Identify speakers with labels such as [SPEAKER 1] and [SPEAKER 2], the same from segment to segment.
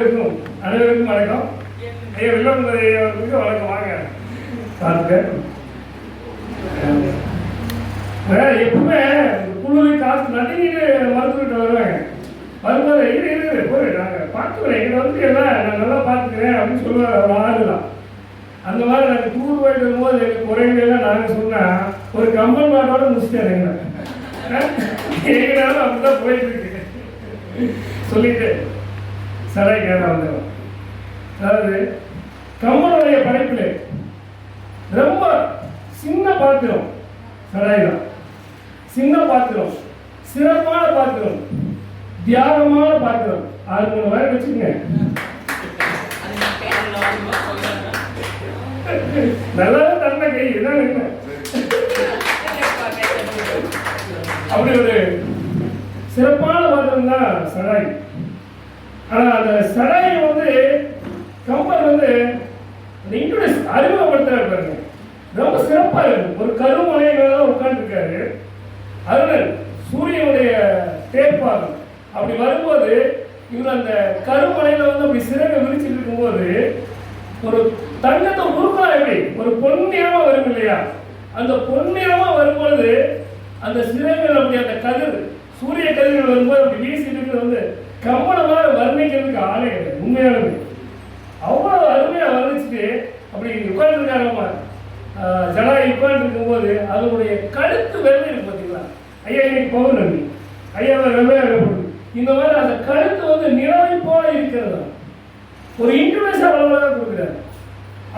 [SPEAKER 1] இருக்கும் அனைவருக்கும் வணக்கம். ஐயா வெள்ளம்பதி அவர்களுக்கு வணக்கம் வாங்க. பார்த்துக்க எப்பவுமே குழுவை காசு நடுங்கிட்டு மருத்துவர்கிட்ட வருவாங்க. வரும்போது இரு இரு போய் நாங்கள் பார்த்துக்கிறேன் இங்கே வந்து எல்லாம் நான் நல்லா பார்த்துக்கிறேன் அப்படின்னு சொல்லுவார் ஒரு ஆறு தான். அந்த மாதிரி நாங்கள் டூர் போயிட்டு வரும்போது எனக்கு குறைகளெல்லாம் நாங்கள் சொன்னால் ஒரு கம்பல் மாட்டோட முடிச்சிட்டேன் எங்கனாலும் அப்படிதான் போயிட்டு இருக்கு. சொல்லிட்டு சராய் கேரளா அதாவது கம்மனுடைய படைப்பில் ரொம்ப சின்ன பாத்திரம் சராய் தான் சின்ன பாத்திரம் சிறப்பான பாத்திரம் தியாகமான பாத்திரம். ஆறு மூணு வரை வச்சுக்கோங்க. நல்லா தன்னை கை இதான் என்ன? அப்படி ஒரு சிறப்பான பாத்திரம் தான் சடாய் ஆனால் அந்த சடாயை வந்து கம்பர் வந்து அந்த இன்ட்ரோடியூஸ் அறிமுகப்படுத்துறாரு பாருங்க. ரொம்ப சிறப்பா இருக்கு. ஒரு கருமலையில தான் உட்கார்ந்துருக்காரு. அருணன் சூரியனுடைய தேர்ப்பாகம் அப்படி வரும்போது இவர் அந்த கருமலையில வந்து அப்படி சிறகை விரிச்சிட்டு இருக்கும்போது ஒரு தங்கத்தை உருக்கா எப்படி? ஒரு பொன்னிறமா வரும் இல்லையா? அந்த பொன்னிறமா வரும்பொழுது அந்த சிறைகள் அப்படி அந்த கதிர் சூரிய கதிர்கள் வரும்போது அப்படி வீசிட்டு இருக்கிறது வந்து கவனமாக வர்ணிக்கிறதுக்கு ஆளே கிடையாது உண்மையானது அவ்வளோ அருமையாக வர்ணிச்சுட்டு அப்படி உட்காந்துருக்காங்கம்மா ஜனாய் உட்கார்ந்து இருக்கும்போது அதனுடைய கழுத்து வெள்ளை இருக்கு பார்த்தீங்களா ஐயா இன்னைக்கு பௌர்ணமி ஐயா வெள்ளையாக இருக்கப்படுது இந்த மாதிரி அந்த கழுத்து வந்து நிலவை போல இருக்கிறது ஒரு இன்டர்நேஷனல் அளவில் தான் கொடுக்குறாரு.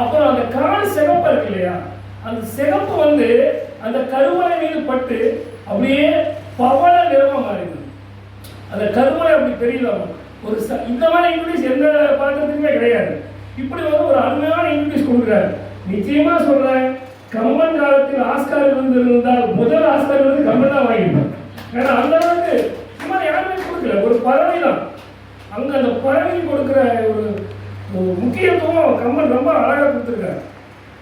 [SPEAKER 1] அப்புறம் அந்த கால் சிகப்பு இருக்கு இல்லையா? அந்த சிகப்பு வந்து அந்த கருவலை மீது பட்டு அப்படியே பவள நிறமா மாறிடுது. அந்த கருமலை அப்படி தெரியல ஒரு ச- இந்த மாதிரி இங்கிலீஷ் எந்த பாத்திரத்துக்குமே கிடையாது. இப்படி வந்து ஒரு அருமையான இங்கிலீஷ் கொடுக்குறாரு. நிச்சயமா சொல்றேன் கம்மன் காலத்தில் ஆஸ்கார் வந்து இருந்தால் முதல் ஆஸ்கார் வந்து கம்பன் தான் வாங்கியிருப்பார். ஏன்னா அந்த அளவுக்கு சும்மா யாருமே கொடுக்கல. ஒரு பறவை தான். அங்கே அந்த பறவை கொடுக்குற ஒரு முக்கியத்துவம் கம்மன் ரொம்ப அழகாக கொடுத்துருக்காரு.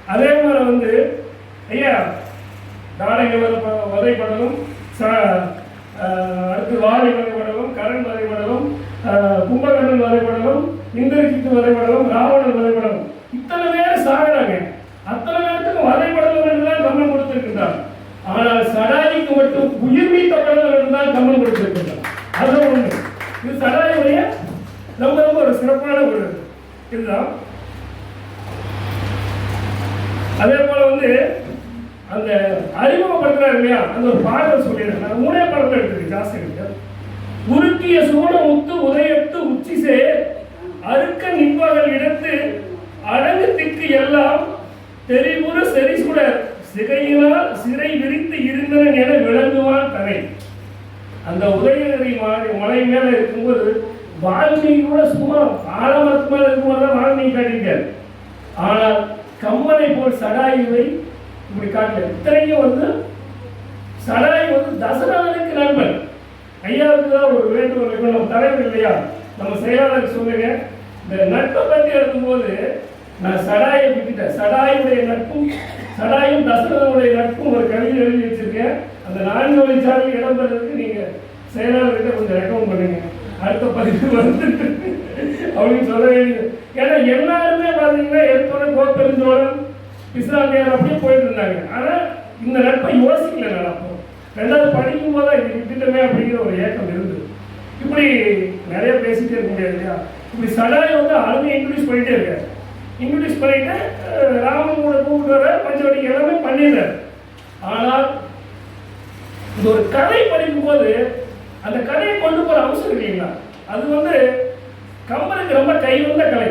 [SPEAKER 1] அதே மாதிரி வந்து ஐயா நாடக வதை- வதைப்படலும் அடுத்து வாரி வதைப்படலும் கரண் வதைப்படலும் ஆஹ் கும்பகர்ணன் வதைப்படலும் இந்திரஜித்து வதைப்படலும் ராவணன் வதைப்படலும் இத்தனை பேர் சாகிறாங்க அத்தனை பேர்த்துக்கு வதைப்படலும் என்றுதான் கம்மன் கொடுத்திருக்கின்றார் ஆனால் சடாதிக்கு மட்டும் உயிர்மை மீட்ட படலம் என்றுதான் கம்மன் கொடுத்திருக்கின்றார் அதுதான் ஒண்ணு. இது சடாதியுடைய ரொம்ப ரொம்ப ஒரு சிறப்பான ஒரு இதுதான். அதே போல வந்து அந்த அறிமுகப்படுத்துறாரு இல்லையா? அந்த ஒரு பாடல் சொல்லியிருக்காங்க மூணே படத்தில் எடுத்துருக்கு ஜாஸ்தி இருக்கு. உருக்கிய சூட முத்து உதயத்து உச்சிசே அறுக்க நிற்பவர்கள் இடத்து அடங்கு திக்கு எல்லாம் தெரிவுறு செறிசுட சிகையினால் சிறை விரித்து இருந்தன என விளங்குவான் தனை அந்த உதயகிரி மலை மலை மேல இருக்கும்போது வால்மீகி கூட சும்மா ஆலமரத்து மேல இருக்கும்போது தான் வால்மீகி காட்டியிருக்காரு. ஆனால் கம்மனை போல் சடாயுவை இப்படி காட்டில் இத்தனையும் வந்து சடாய் வந்து தசரதனுக்கு நண்பன். ஐயாவுக்கு தான் ஒரு வேண்டுகோள் இருக்கும் நம்ம தலைவர் இல்லையா? நம்ம செயலாளர் சொல்லுங்க. இந்த நட்பை பற்றி எழுதும்போது நான் சடாயை விட்டுட்டேன். சடாயுடைய நட்பும் சடாயும் தசரதனுடைய நட்பும் ஒரு கவிதை எழுதி வச்சிருக்கேன். அந்த நான்கு இடம் இடம்பெறதுக்கு நீங்கள் செயலாளர்கிட்ட கொஞ்சம் ரெக்கமெண்ட் பண்ணுங்க. அடுத்த பதிவு வந்து அப்படின்னு சொல்ல வேண்டியது. ஏன்னா எல்லாருமே பார்த்தீங்கன்னா எடுத்தோட கோப்பெருந்தோழன் இஸ்லாமியர் அப்படியே போயிட்டு இருந்தாங்க. ஆனால் இந்த நட்பை யோசிக்கல நடப்போம் ரெண்டாவது படிக்கும் போது இது விட்டுட்டோமே அப்படிங்கிற ஒரு ஏக்கம் இருந்தது. இப்படி நிறைய பேசிட்டே இருக்க முடியாது இல்லையா? இப்படி சடாயை வந்து அருமையை இன்ட்ரடியூஸ் பண்ணிட்டே இருக்காரு. இன்ட்ரடியூஸ் பண்ணிட்டு ராமன் கூட கூப்பிட்டு வர பஞ்சவடி எல்லாமே பண்ணிடுறாரு. ஆனால் இந்த ஒரு கதை படிக்கும் போது அந்த கதையை கொண்டு போகிற அவசியம் இல்லைங்களா? அது வந்து கம்பனுக்கு ரொம்ப கைவந்த கலை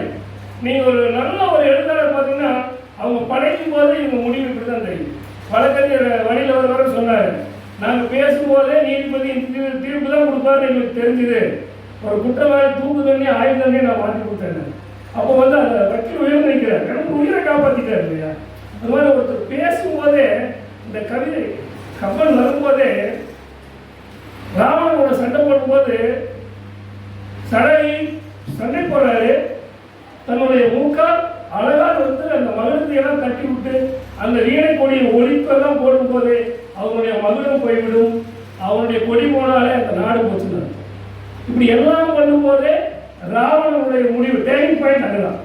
[SPEAKER 1] நீங்கள் ஒரு நல்ல ஒரு எழுத்தாளர் பார்த்தீங்கன்னா அவங்க படைக்கும் போதே இவங்க முடிவு இப்படி தான் தெரியும். வழக்கறிஞர் வழியில் ஒரு வர நாங்கள் நாங்க பேசும்போதே நீதிபதி தீர்ப்பு தீர்ப்பு தான் கொடுப்பாருன்னு எங்களுக்கு தெரிஞ்சுது. ஒரு குற்றவாளி தூக்கு தண்ணி ஆயுத தண்ணி நான் மாற்றி கொடுத்தேன் அப்போ வந்து அந்த வக்கீல் உயர்ந்து நிற்கிறார் எனக்கு உயிரை காப்பாற்றிட்டார் இல்லையா? அந்த மாதிரி ஒருத்தர் பேசும்போதே இந்த கவிதை கப்பல் வரும்போதே ராவணனோட சண்டை போடும்போது சடை சண்டை போடுறாரு. தன்னுடைய மூக்கால் அழகால் வந்து அந்த மகிழ்ச்சி கட்டி தட்டி விட்டு அந்த வீணை கொடியை ஒழிப்பெல்லாம் போடும்போது அவனுடைய மகிழம் போய்விடும். அவனுடைய கொடி போனாலே அந்த நாடு போச்சுனார் இப்படி எல்லாம் பண்ணும்போதே ராவணனுடைய முடிவு டேர்னிங் பாயிண்ட் அதுதான்.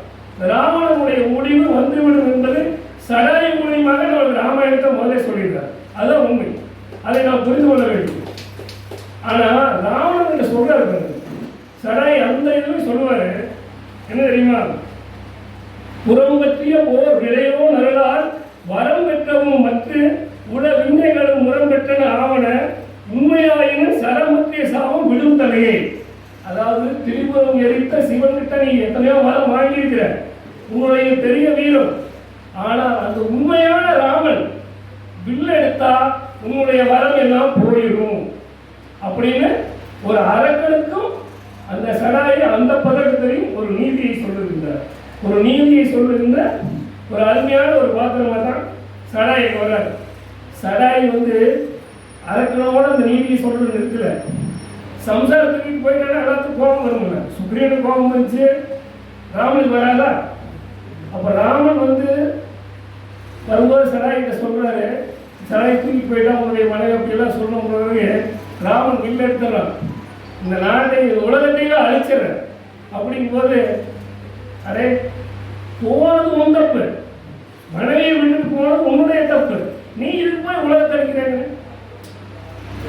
[SPEAKER 1] ராவணனுடைய முடிவு வந்துவிடும் என்பது சடாயி மூலியமாக நம்ம ராமாயணத்தை முதல்ல சொல்லியிருக்கார் அதுதான் உண்மை. அதை நாம் புரிந்து கொள்ள வேண்டும். ஆனால் ராவணன் என்று சொல்றாரு சடாய் அந்த இதுவும் சொல்லுவாரு. என்ன தெரியுமா? புறம் பற்றிய ஓர் விளையோ நரலால் வரம் பெற்றவும் மற்ற உல விந்தைகளும் உரம் பெற்றன ஆவன உண்மையாயின சரமத்திய சாபம் விடும் தலையே. அதாவது திரிபுரம் எரித்த சிவன் கிட்ட நீ எத்தனையோ வரம் வாங்கியிருக்கிற உன்னுடைய பெரிய வீரம். ஆனால் அந்த உண்மையான ராமன் வில்ல எடுத்தா உன்னுடைய வரம் எல்லாம் போயிடும். அப்படின்னு ஒரு அரக்கனுக்கும் அந்த சடாயை அந்த பதக்கத்திலையும் ஒரு நீதியை சொல்லுகின்றார். ஒரு நீதியை சொல்லுகின்ற ஒரு அருமையான ஒரு பாத்திரமாக தான் சடாயை வர்றாரு. சடாய் வந்து அரக்கனோட அந்த நீதியை சொல்றது நிறுத்தல. சம்சாரத்துக்கு போயிட்டாலே எல்லாத்துக்கும் கோபம் வரும்ல. சுக்ரீவனுக்கு கோபம் வந்துச்சு. ராமனுக்கு வராதா? அப்ப ராமன் வந்து வரும்போது சடாயிட்ட சொல்றாரு சடாய் தூக்கி போயிட்டா உங்களுடைய மனைவி அப்படிலாம் சொல்லும் பிறகு ராமன் இல்லை எடுத்துறான் இந்த நாட்டை இந்த உலகத்தையே அழிச்சிடுறேன். அப்படிங்கும்போது அரே போனது உன் தப்பு. மனைவியை விட்டு போனது உன்னுடைய தப்பு. நீ இதுக்கு போய் உலகத்தை அழிக்கிறேங்க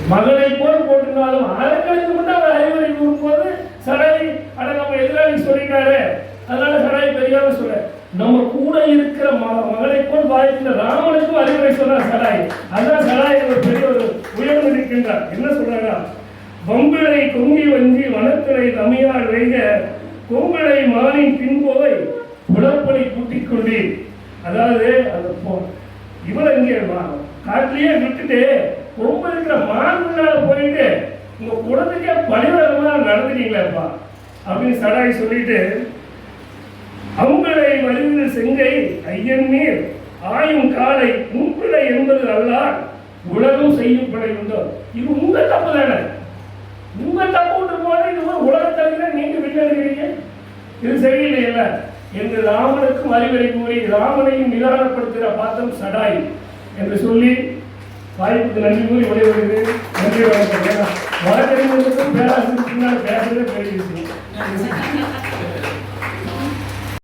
[SPEAKER 1] மகளை போல் போட்டிருந்தாலும் அரக்கனுக்கு மட்டும் அவர் அறிவுரை கூறும்போது சடாய் அட நம்ம எதிராளி சொல்லிட்டாரு. அதனால சடாய் பெரியார சொல்ல நம்ம கூட இருக்கிற ம- மகளை போல் பாதித்த ராமனுக்கும் அறிவுரை சொல்றார் சடாய் அதான் சடாய் ஒரு பெரிய ஒரு உயர்ந்து இருக்கின்றார் என்ன சொல்றாரா? வம்பிளை கொங்கி வஞ்சி வனத்திலை தமிழால் வைக கொம்பிளை மானின் பின்போதை உடற்படி கூட்டிக் கொண்டேன் அதாவது அந்த பொ- இவளை இங்கே காட்டிலேயே விட்டுட்டு ரொம்ப இருக்கிற மான் முன்னால போயிட்டு உங்க குடத்துக்கே பழிவரமா நடந்துட்டீங்களேப்பா அப்படின்னு சடாய் சொல்லிட்டு அவங்களை வலிந்து செங்கை ஐயன் நீர் ஆயும் காலை உன்பிழை என்பது அல்ல உலகம் செய்யும் பிழை உண்டோ? இது உங்க தப்பு தானே. உங்க தப்பு விட்டு இது ஒரு உலகத்தவிர நீங்க வில்லறிகிறீங்க இது சரியில்லையில்ல. என்று ராமனுக்கும் அறிவுரை கூறி ராமனையும் நிதானப்படுத்துகிற பாத்திரம் சடாய் என்று சொல்லி வாய்ப்புக்கு நன்றி கூறி விடைபெறுகிறேன். நன்றி வணக்கம். ஏன்னா வழக்கறிஞர்களுக்கும் பேராசிரியர் பின்னால் பேசுறதே பெரிய விஷயம்.